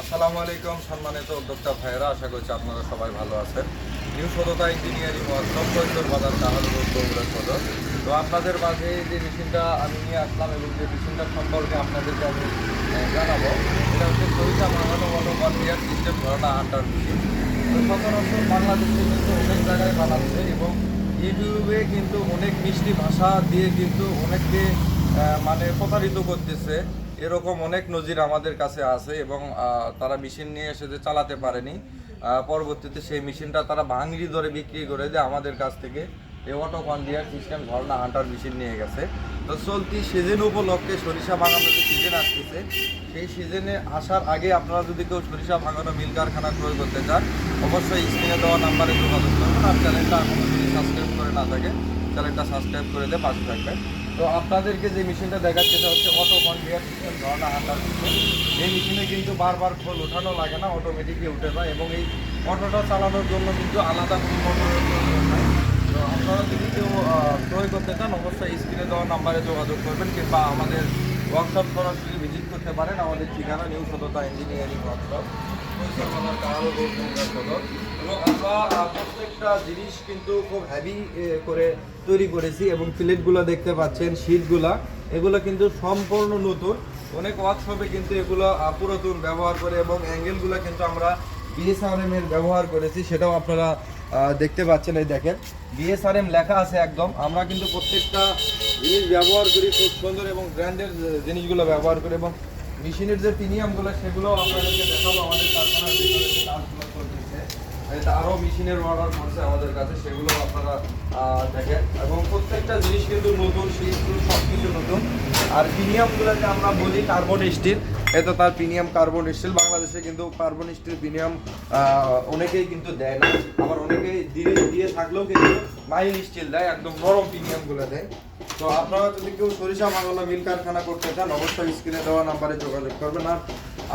আসসালামু আলাইকুম সম্মানিত উদ্যোক্তা ভাইয়েরা, আশা করছি আপনারা সবাই ভালো আছেন। নিউ সততা ইঞ্জিনিয়ারিং ওয়ার্কশপ কৈশোর বাজার বগুড়া সদর তো আপনাদের মাঝে যে মেশিনটা আমি নিয়ে আসলাম এবং যে মেশিনটা সম্পর্কে আপনাদেরকে আমি জানাব এটা হচ্ছে সরিষা মাগানো মতো কনভিয়ার সিস্টেম ধরনা আন্টার মেশিন তো সচরাচর বাংলাদেশে কিন্তু অনেক জায়গায় বানাচ্ছে এবং ইউটিউবে কিন্তু অনেক মিষ্টি ভাষা দিয়ে কিন্তু অনেককে মানে প্রতারিত করতেছে। এরকম অনেক নজির আমাদের কাছে আছে এবং তারা মেশিন নিয়ে এসে যে চালাতে পারেনি পরবর্তীতে সেই মেশিনটা তারা ভাঙড়ি ধরে বিক্রি করে দিয়ে আমাদের কাছ থেকে এই অটো কনভিয়ার সিস্টেম ঝর্ণা হান্টার মেশিন নিয়ে গেছে। তো চলতি সিজন উপলক্ষে সরিষা ভাঙানোর যে সিজন আসতেছে, সেই সিজনে আসার আগে আপনারা যদি কেউ সরিষা ভাঙানো মিল কারখানা ক্রয় করতে চান, অবশ্যই স্ক্রিনে দেওয়া নাম্বারে যোগাযোগ করবেন আর চ্যানেলটা এখনও যদি সাবস্ক্রাইব করে না থাকে চ্যানেলটা সাবস্ক্রাইব করে দিয়ে পাশে থাকবেন। তো আপনাদেরকে যে মেশিনটা দেখাচ্ছে সেটা হচ্ছে অটো কনভিয়ার সিস্টেম ধরনা হান্টার মেশিন এই মেশিনে কিন্তু বারবার খোল ওঠানো লাগে না অটোমেটিকলি উঠে যায় এবং এই অটোটা চালানোর জন্য কিন্তু আলাদা কোনো তো আপনারা যদি কেউ ক্রয় করতে চান, অবশ্যই স্ক্রিনে দেওয়া নাম্বারে যোগাযোগ করবেন কিংবা আমাদের ওয়ার্কশপ করার সরাসরি ভিজিট করতে পারেন। আমাদের ঠিকানা নিউ সততা ইঞ্জিনিয়ারিং ওয়ার্কশপ বগুড়া সদর প্রত্যেকটা জিনিস কিন্তু খুব হ্যাভি করে তৈরি করেছি এবং প্লেটগুলো দেখতে পাচ্ছেন, শীটগুলা, এগুলো কিন্তু সম্পূর্ণ নতুন। অনেক ওয়ার্কশপে কিন্তু এগুলো পুরাতন ব্যবহার করে এবং অ্যাঙ্গেলগুলো কিন্তু আমরা বিএসআরএম এর ব্যবহার করেছি, সেটাও আপনারা দেখতে পাচ্ছেন, এই দেখেন। বিএসআরএম লেখা আছে একদম। আমরা কিন্তু প্রত্যেকটা জিনিস ব্যবহার করি, খুব সুন্দর এবং ব্র্যান্ডের জিনিসগুলো ব্যবহার করি এবং মেশিনের যে প্রিমিয়ামগুলো সেগুলো আপনাদেরকে দেখাবো, আমাদের কারখানার ভিতরে কাজগুলো করতেছে এটা আরও মেশিনের অর্ডার করছে আমাদের কাছে, সেগুলো আপনারা দেখেন। এবং প্রত্যেকটা জিনিস কিন্তু নতুন শীতগুলো সব কিছু নতুন। আর প্রিমিয়ামগুলো যে আমরা বলি কার্বন স্টিল এটা তার প্রিমিয়াম কার্বন স্টিল বাংলাদেশে কিন্তু কার্বন স্টিল প্রিমিয়াম অনেকেই কিন্তু দেয় না। আবার অনেকেই দিয়ে দিয়ে থাকলেও কিন্তু মাইল স্টিল দেয়, একদম নরম প্রিমিয়ামগুলো দেয়। তো আপনারা যদি কেউ সরিষা বাংলা মিল কারখানা করতে চান, অবশ্যই স্ক্রিনে দেওয়া নাম্বারে যোগাযোগ করবেন। আর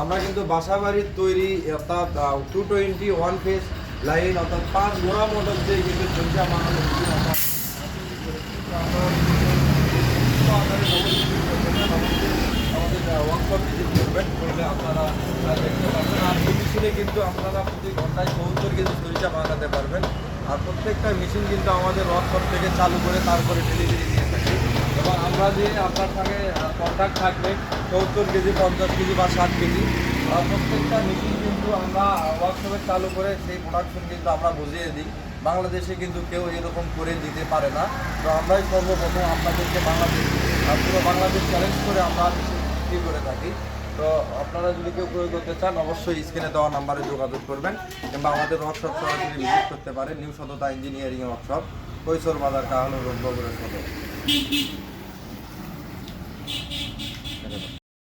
আমরা কিন্তু বাসা বাড়ির তৈরি, অর্থাৎ টু টোয়েন্টি ওয়ান ফেস সরিষা বাংলা মেশিন অর্থাৎ আমাদের ওয়ার্কশপ ভিজিট করবেন করলে আপনারা দেখতে পাবেন আর মেশিনে কিন্তু আপনারা প্রতি ঘন্টায় কেজি বানাতে পারবেন আর প্রত্যেকটা মেশিন কিন্তু আমাদের থেকে চালু করে তারপরে ডেলিভারি আমরা যে আপনার সঙ্গে কন্ট্যাক্ট থাকবে সত্তর কেজি পঞ্চাশ কেজি বা ষাট কেজি প্রত্যেকটা মিটিং কিন্তু আমরা ওয়ার্কশপে চালু করে সেই প্রোডাকশন কিন্তু আমরা বুঝিয়ে দিই। বাংলাদেশে কিন্তু কেউ এরকম করে দিতে পারে না। তো আমরাই সর্বপ্রথম আপনাদেরকে বাংলাদেশ পুরো বাংলাদেশ চ্যালেঞ্জ করে আমরা বিক্রি করে থাকি। তো আপনারা যদি কেউ প্রয়োগ করতে চান, অবশ্যই স্ক্রিনে দেওয়া নাম্বারে যোগাযোগ করবেন কিংবা আমাদের ওয়ার্কশপ সরাসরি ভিজিট করতে পারেন নিউ সততা ইঞ্জিনিয়ারিং ওয়ার্কশপ কৈশোর বাজার কাহালো রোগ বগুড়া সদর।